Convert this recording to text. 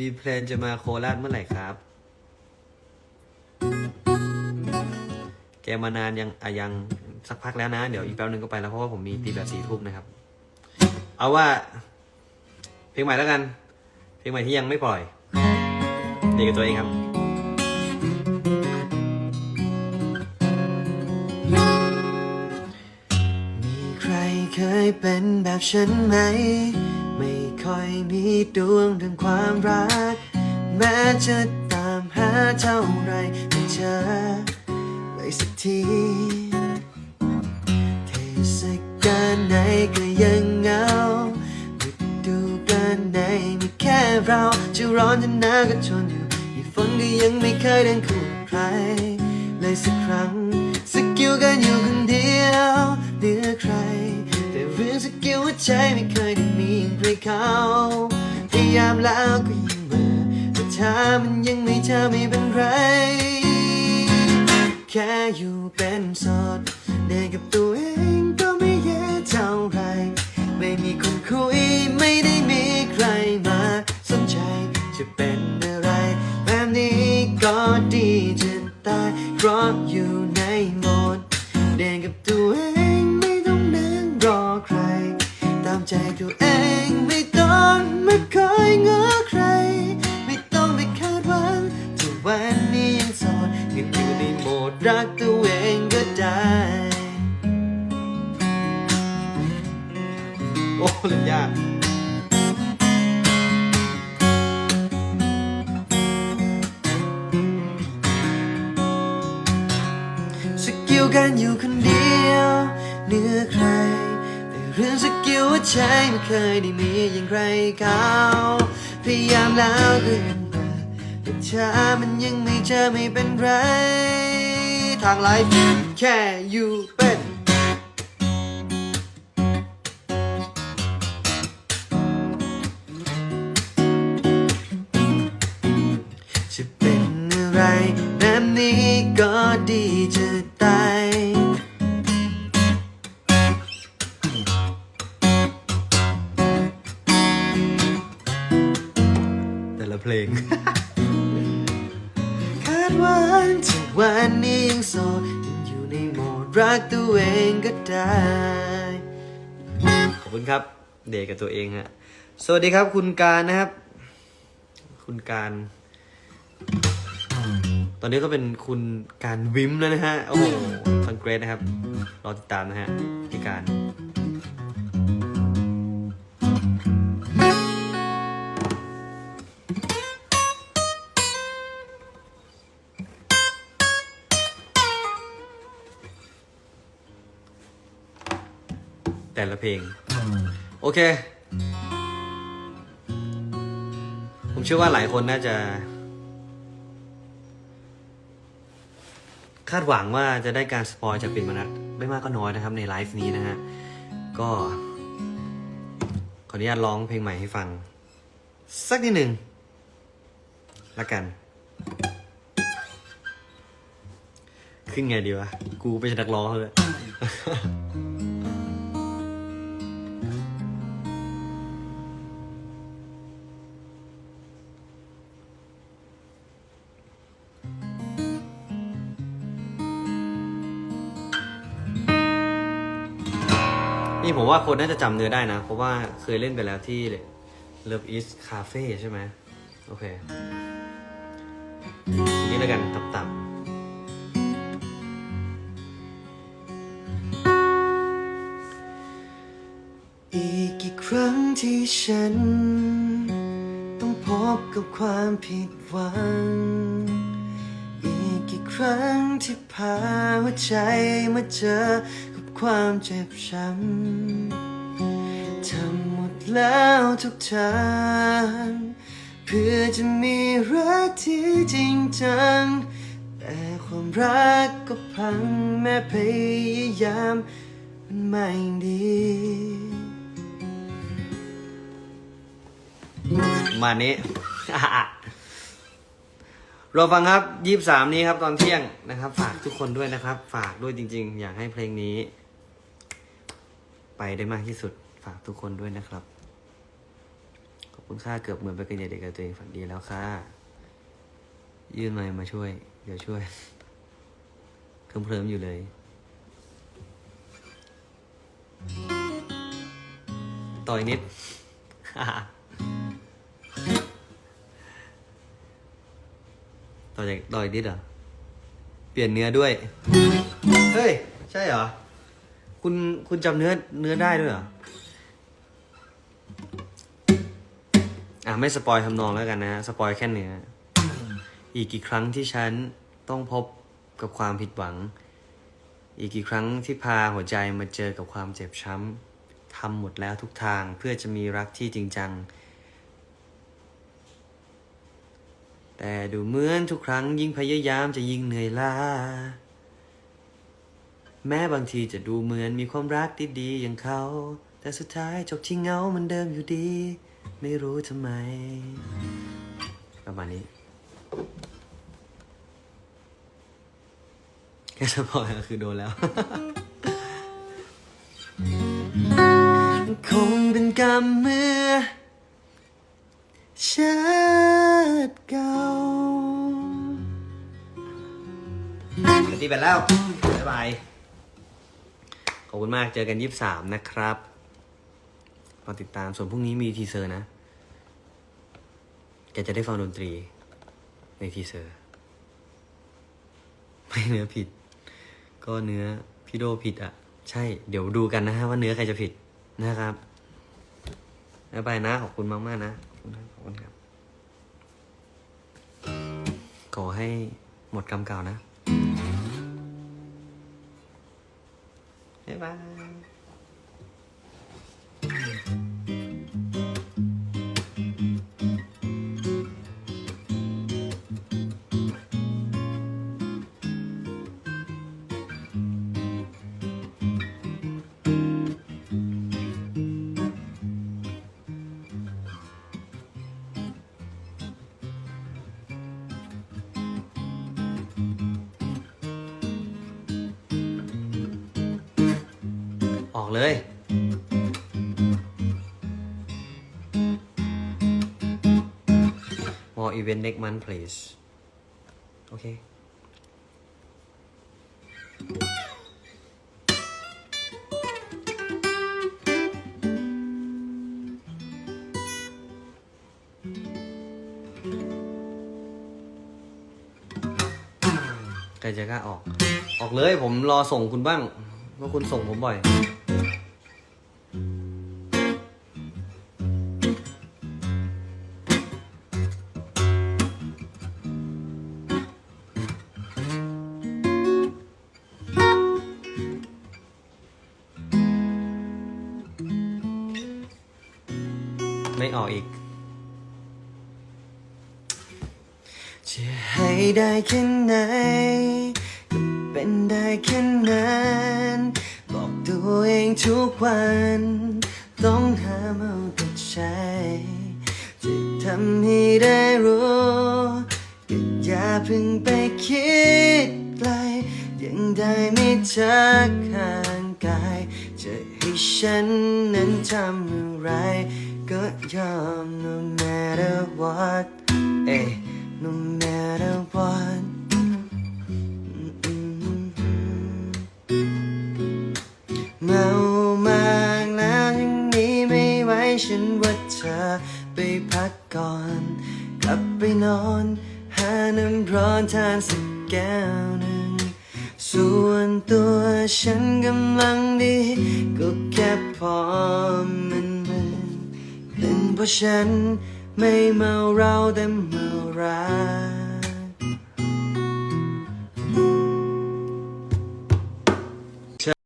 มีแพลนจะมาโคราชเมื่อไหร่ครับ แกมานานยังอะยังสักพักแล้วนะ เดี๋ยวอีกแป๊บนึงก็ไปแล้วเพราะว่าผมมีตีแบบสี่ทุ่มนะครับ เอาว่า เพลงใหม่แล้วกัน เพลงใหม่ที่ยังไม่ปล่อยเด็กกับตัวเองครับมีใครเคยเป็นแบบฉันไหม ค่อยมีดวงเรื่องความรัก แม้จะตามหาเท่าไรไม่เจอเลยสักทีเทศกาลไหนก็ยังเหงาฤดูกาลไหนมีแค่เราจะร้อนจะหนาวก็ทนอยู่อีฝนก็ยังไม่เคยเดินคู่ใคร เลยสักครั้งสกิลกันอยู่ แล้วก็ยังเบื่อแต่ถ้ามันยังไม่เธอไม่เป็นไร แค่อยู่เป็นโสดเดินกับตัวเองก็ไม่แย่เท่าไร ไม่มีคนคุยไม่ได้มีใครมาสนใจจะเป็นอะไร แบบนี้ก็ดีจะตายเพราะอยู่ในโหมดเดินกับตัวเองไม่ต้องนั่งรอใคร ตามใจตัวเองไม่ต้องมาคอย กันอยู่คนเดียวเหนือใคร แต่เรื่องสกิลว่าใจไม่เคยได้มีอย่างใครเขาพยายามแล้วก็ยังมาแต่ช้ามันยังไม่เจอไม่เป็นไร ทางไลฟ์แค่อยู่เป็น องก็ได้ ขอบคุณครับ เดกกับตัวเองฮะ สวัสดีครับคุณการนะครับ คุณการ ตอนนี้ก็เป็นคุณการวิมแล้วนะฮะ โอ้โหคอนเกรสนะครับ รอติดตามนะฮะพี่การ แต่ละเพลง โอเค ผมเชื่อว่าหลายคนน่าจะ คาดหวังว่าจะได้การสปอยจากปิ่นมนัดไม่มากก็น้อยนะครับในไลฟ์นี้นะฮะ ก็ ขออนุญาตร้องเพลงใหม่ให้ฟัง สักนิดหนึ่งละกัน ขึ้นไงดีวะ กูเป็นนักร้องเลย นี่ผมว่าคนน่าจะจำเนื้อได้นะ เพราะว่าเคยเล่นไปแล้วที่ Love is Cafe ใช่ไหมโอเคทีนี้แล้วกันตับๆอีกกี่ครั้งที่ฉัน ต้องพบกับความผิดหวัง อีกกี่ครั้งที่พาหัวใจมาเจอ ความเจ็บช้ำทำหมดแล้วทุกทางเพื่อจะมีรักที่จริงจัง แต่ความรักก็พังแม้พยายามมันไม่ดีมานี้รอฟังครับยี่สามนี้ครับตอนเที่ยงนะครับ ฝากทุกคนด้วยนะครับ ฝากด้วยจริง ๆ อยากให้เพลงนี้ ไปได้มากที่สุดฝากทุกคนด้วยนะครับ ขอบคุณค่าเกือบเหมือนไปกันใหญ่เด็กกับตัวเองฝันดีแล้วค่ะยื่นไมค์มาช่วย เดี๋ยวช่วยเคลิ้มๆอยู่เลย ต่อยนิด ต่อจากต่อยนิดเหรอ เปลี่ยนเนื้อด้วย เฮ้ย ใช่เหรอ คุณคุณจำเนื้อเนื้อได้ด้วยเหรอ อะไม่สปอยทำนองแล้วกันนะ สปอยแค่เนื้อ อีกกี่ครั้งที่ฉันต้องพบกับความผิดหวัง อีกกี่ครั้งที่พาหัวใจมาเจอกับความเจ็บช้ำทำหมดแล้วทุกทางเพื่อจะมีรักที่จริงจัง แต่ดูเหมือนทุกครั้งยิ่งพยายามจะยิ่งเหนื่อยล้า แม้บางทีจะดูเหมือนมีความรักดีๆอย่างเขา แต่สุดท้ายจบที่เงาเหมันเดิมอยู่ดี ไม่รู้ทำไม ประมาณนี้แค่สปอยก็คือโดนแล้ว คงเป็นกรรมเมื่อชาติเก่าปฏิบัติแล้ว บ๊ายบาย ขอบคุณมากเจอกันยี่สามนะครับรอติดตามส่วนพรุ่งนี้มีทีเซอร์นะแกจะได้ฟังดนตรี ในทีเซอร์ ไม่เนื้อผิด ก็เนื้อพี่โดผิดอะ ใช่ เดี๋ยวดูกันนะฮะว่าเนื้อใครจะผิดนะครับบ๊ายนะ ขอบคุณมากมากนะขอบคุณครับขอบคุณครับ ขอให้หมดกรรมเก่านะ บ๊ ออกเลย more event next month please โอเค ใครจะกล้าออก ออกเลยผมรอส่งคุณบ้างว่าคุณส่งผมบ่อย ไม่ออกอีก จะให้ได้แค่ไหนก็เป็นได้แค่นั้น ตัวเองทุกวัน ต้องหาเอาแต่ใจจะทำให้ได้รู้ก็อย่าเพิ่งไปคิดไกล ยังได้ไม่จากห่างกาย จะให้ฉันนั้นทำอะไร ก็ยอม no matter what เอ้ no matter ส่วนตัวฉันกำลังดี ก็แค่พอมันมันเป็นเพราะฉันไม่เมาเราแต่เมารัก